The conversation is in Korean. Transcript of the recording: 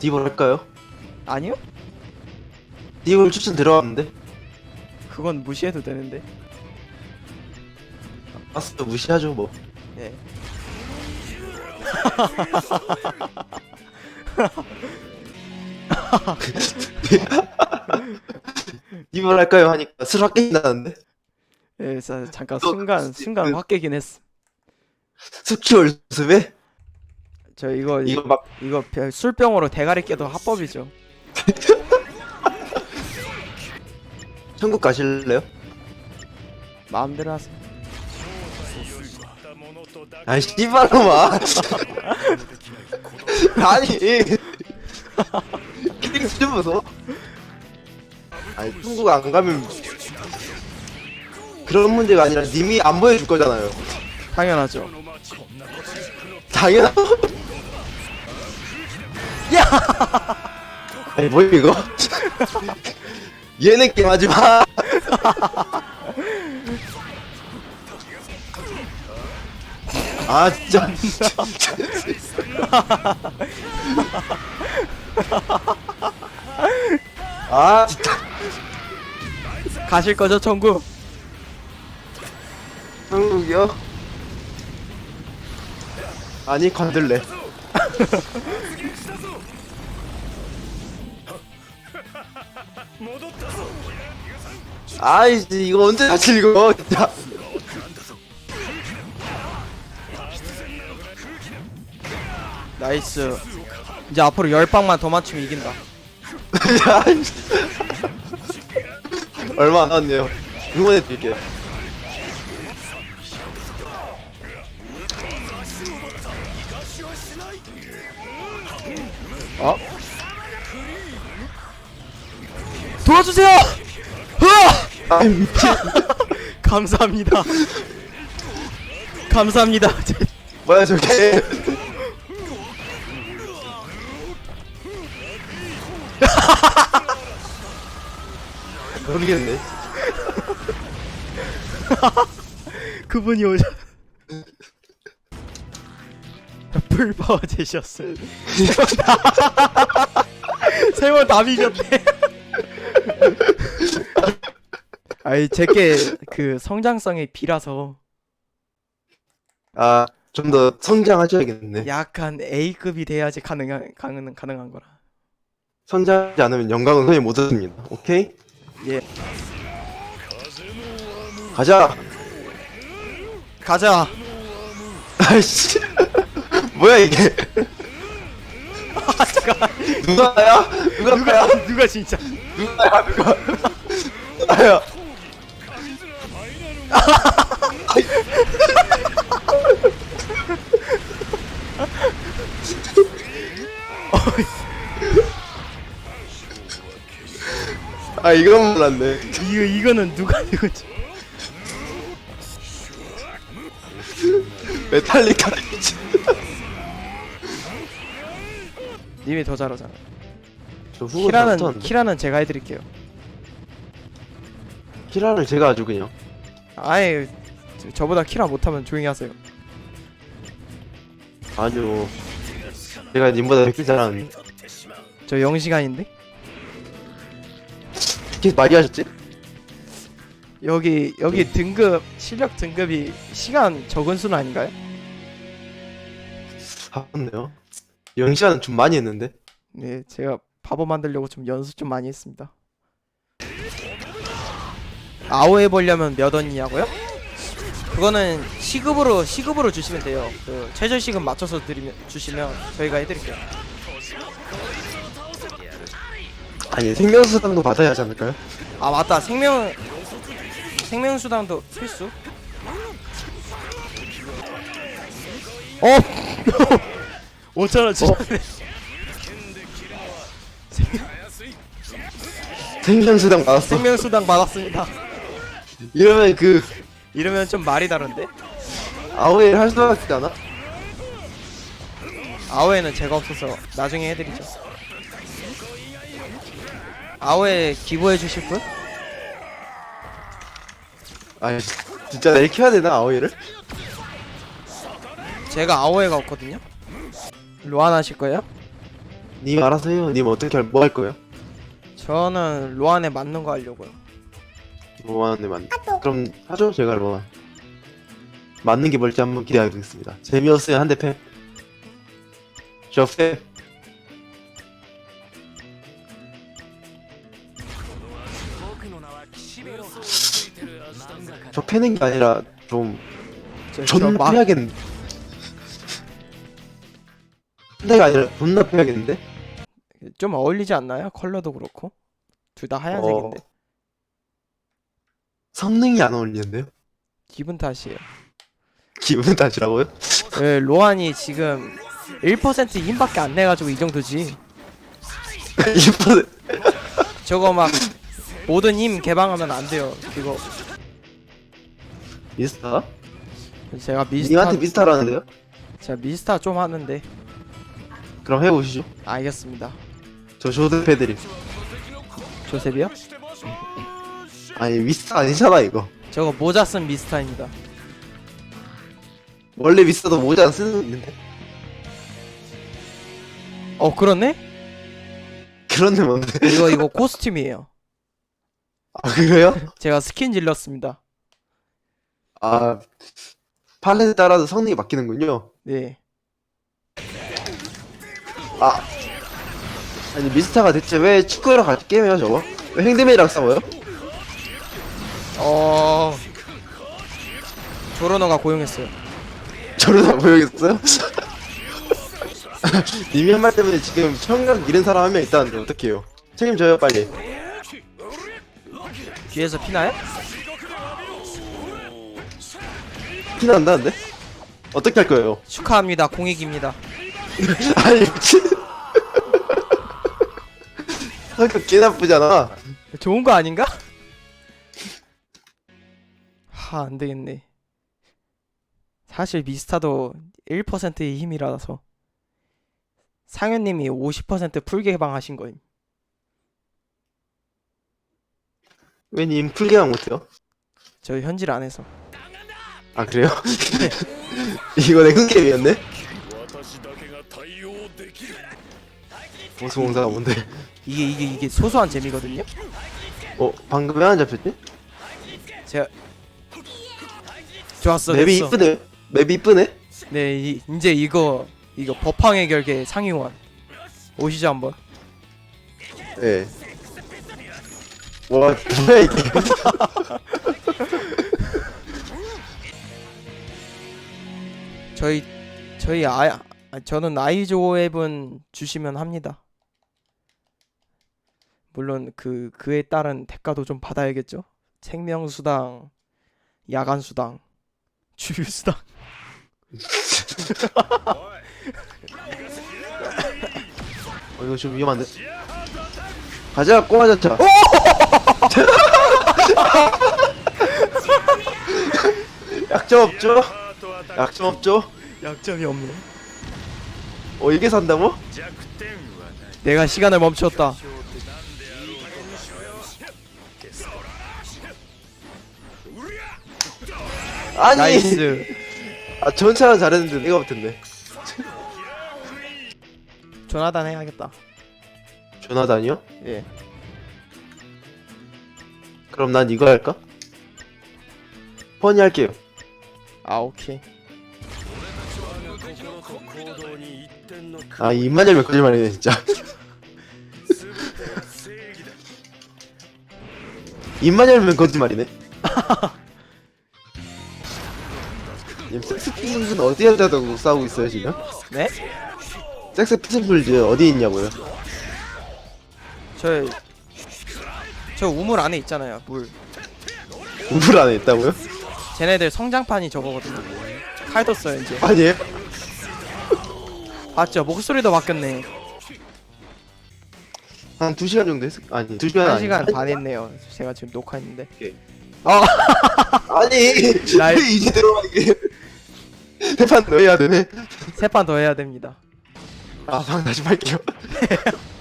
디볼 할까요? 아니요? 디볼 추천 들어왔는데 그건 무시해도 되는데. 아스 무시하죠 뭐 네. 디볼 할까요 하니까 술확 나는데 예, 자, 잠깐 너- 순간 순간 그- 확 깨긴 했어. 숙취 월습에 저 이거 이거 이거, 막 이거 별- 술병으로 대가리 깨도 합법이죠. 천국 가실래요? 마음대로 하세요. 아이 씨발로마 아니 키링 좀 무서워 아니 천국 안 가면 그런 문제가 아니라 님이 안 보여줄 거잖아요 당연하죠. 당연하 야! 아니 뭐 이거? 얘네 게임 하지 마! 아 진짜 아 진짜. 가실 거죠, 천국? 한국이요? 아니 관둘래 아이씨 이거 언제 다시 읽어? 진짜. 나이스. 이제 앞으로 열 방만 더 맞추면 이긴다. 얼마 안 남았네요. 응원해 드릴게요 어? 도와주세요! 으아! 아 미친 감사합니다. 감사합니다. 뭐야 저게 모르겠네 그분이 오셔. 풀파워 되셨어요. 세월 다 비겼네. 아이 제게 그 성장성의 비라서 아 좀 더 성장하셔야겠네 약간 A급이 돼야지 가능한 가능 가능한 거라. 성장하지 않으면 영광은 소리 못 얻습니다 오케이? 예. 가자 가자. 아이씨 뭐야 이게 아 잠깐. 누가야? 누가 누가 누가 누가 진짜. 누가야 누가 나야 아 이건 몰랐네 이거 이거는 누가 누구지? 메탈리카 님이 더 잘하잖아. 저 후보 키라는 잘하는데. 키라는 제가 해드릴게요. 키라를 제가 아주 그냥 아예 저- 저보다 키라 못하면 조용히 하세요. 아주 제가 님보다 100개 잘하는데 저 영시간인데 이렇게 많이 하셨지? 여기 여기 등급 실력 등급이 시간 적은 수는 아닌가요? 하네요 영 시간은 좀 많이 했는데 네, 제가 바보 만들려고 좀 연습 좀 많이 했습니다. 아오 해보려면 몇 원이냐고요? 그거는 시급으로 시급으로 주시면 돼요. 그 최저 시급 맞춰서 드리면 주시면 저희가 해드릴게요. 아니 생명수당도 받아야 하지 않을까요? 아 맞다 생명 생명 수당도 필수. 어 5천 원 주셨네. 생명수당 받았어 생명 수당 받았습니다. 이러면 그 이러면 좀 말이 다른데? 아오에를 할 수밖에 않아? 아오에는 제가 없어서 나중에 해드리죠. 아오에 기부해 주실 분? 아니 진짜 내일 키워야 되나 아오에를? 제가 아오에가 없거든요. 로안 하실 거예요? 님 알아서 해요. 님 어떻게 할, 뭐 할 거예요? 저는 로안에 맞는 거 하려고요. 뭐 하는데 맞 그럼 하죠 제가 뭐 맞는 게 뭘지 한번 기대하겠습니다. 재미없으면 한 대 패. 저 패. 저 패는 게 아니라 좀 저, 저 패야겠 는데. 패가 아니라 존나 패야겠는데? 좀 어울리지 않나요? 컬러도 그렇고 둘 다 하얀색인데 어. 성능이 안 어울리는데요? 기분 탓이에요. 기분 탓이라고요? 예, 로안이 지금 1% 힘밖에 안 내가지고 이 정도지. 1% 저거 막 모든 힘 개방하면 안 돼요. 이거 미스터? 제가 미스타 님한테 미스터라는데요? 제가 미스타 좀 하는데 그럼 해보시죠. 알겠습니다. 저 조드 패드림. 조셉이요? 아니 미스터 아니잖아 이거. 저거 모자 쓴 미스타입니다. 원래 미스터도 모자 안 쓰는 거 있는데. 어 그렇네? 그런데 뭔데? 이거 이거 코스튬이에요. 아 그래요? 제가 스킨 질렀습니다. 아 팔렛에 따라서 성능이 바뀌는군요. 네. 아 아니 미스터가 대체 왜 축구랑 같이 게임해요 저거? 왜 행드맨이랑 싸워요? 어 조르노가 고용했어요. 저러다 보여겠어요? 님이 한 말 때문에 지금 청각 잃은 사람 한 명 있다는데 어떡해요? 책임져요 빨리. 뒤에서 피나요? 피난다는데? 어떻게 할 거예요? 축하합니다. 공익입니다. 아니 미친. 성격 개 나쁘잖아. 좋은 거 아닌가? 하, 안 되겠네. 사실 미스타도 1%의 힘이라서 상현님이 50% 풀 개방하신 거임. 왜님 풀개방 못해요? 저 현질 안 해서. 아 그래요? 이거 내 흥게임이었네? 보수공사가 뭔데? 이게 이게 이게 소소한 재미거든요. 어 방금 왜 안 잡혔지? 제가 좋았어. 맵이 됐어. 이쁘네 맵이 이쁘네? 네, 이, 이제 이거 이거 법황의 결계 상위원 오시죠 한번. 예. 와 뭐야 이게 저희 저희 아 아, 저는 아이조 앱은 주시면 합니다. 물론 그 그에 따른 대가도 좀 받아야겠죠. 생명 수당, 야간 수당, 주유수당. 어 이거 좀 위험한데? 가자 꼬마 자차 약점 없죠? 약점 없죠? 약점이 없네. 어 이게 산다고? 내가 시간을 멈췄다. 아니 나이스. 아 전차는 잘했는데 내가 못했네 조나단 해야겠다. 조나단이요? 예. 그럼 난 이거 할까? 퍼니 할게요 아 오케이. 아 입만 열면 거짓말이네 진짜 입만 열면 거짓말이네 님 섹스 피플은 어디 여자도 싸우고 있어요 지금? 네? 섹스 피플즈 어디 있냐고요? 저 저 우물 안에 있잖아요. 물. 우물 안에 있다고요? 쟤네들 성장판이 저거거든요. 칼도 써요 이제. 아니에요? 봤죠? 목소리도 바뀌었네. 한 2시간 정도 했을 아니 2시간 한 아니 시간 반 했네요. 제가 지금 녹화했는데. 아니 날- 왜 이제 들어와 이게? 대판 넣어야 되네. 세판 더 해야 됩니다. 아방 다시 팔게요